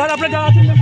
Sir আপনার যারা আছেন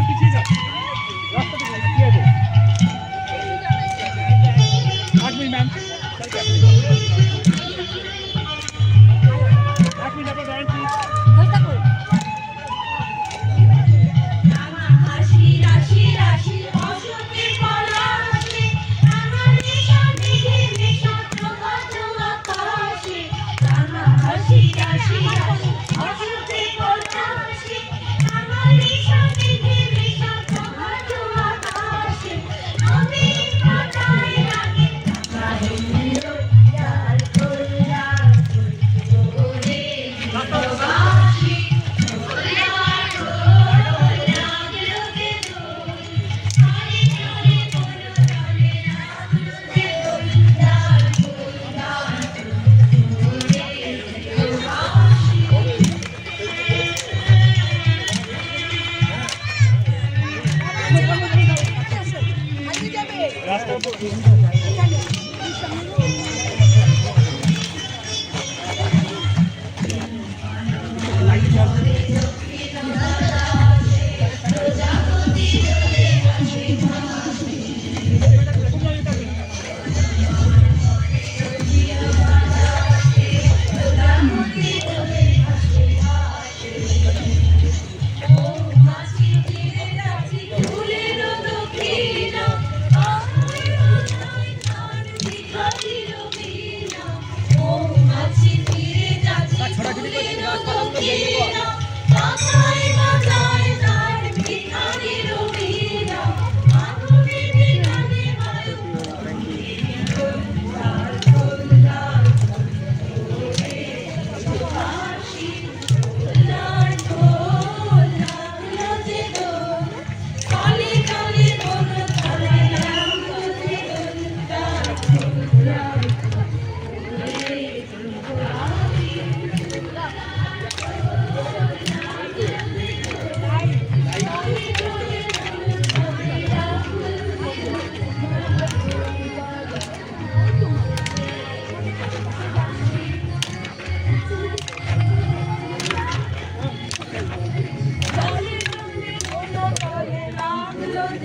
Oh,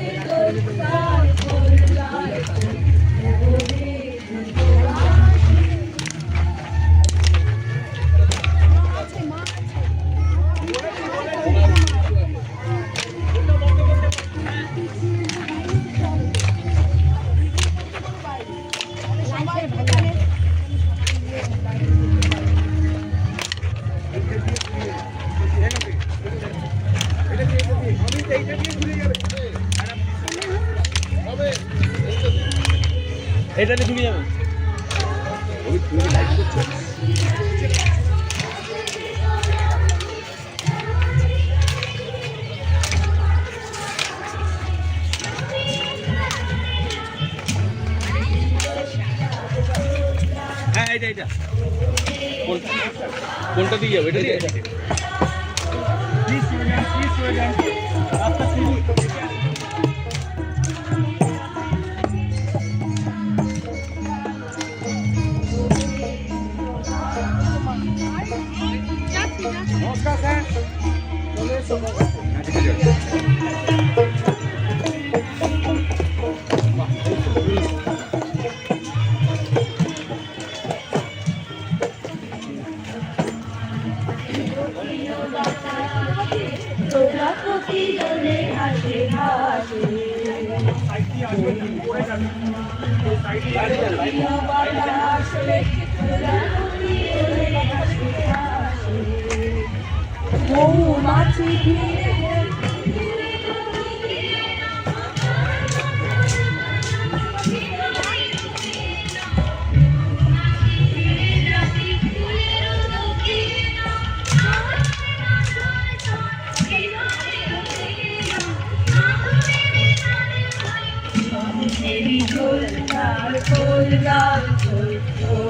my God. এটা নিয়ে ঢুকে যাবে। হ্যাঁ এটা এটা কোনটা? দিয়ে যাবে? এটা দিয়ে দোলে ঘাসে ঘাসে মৌমাছি ঘিরে love to you.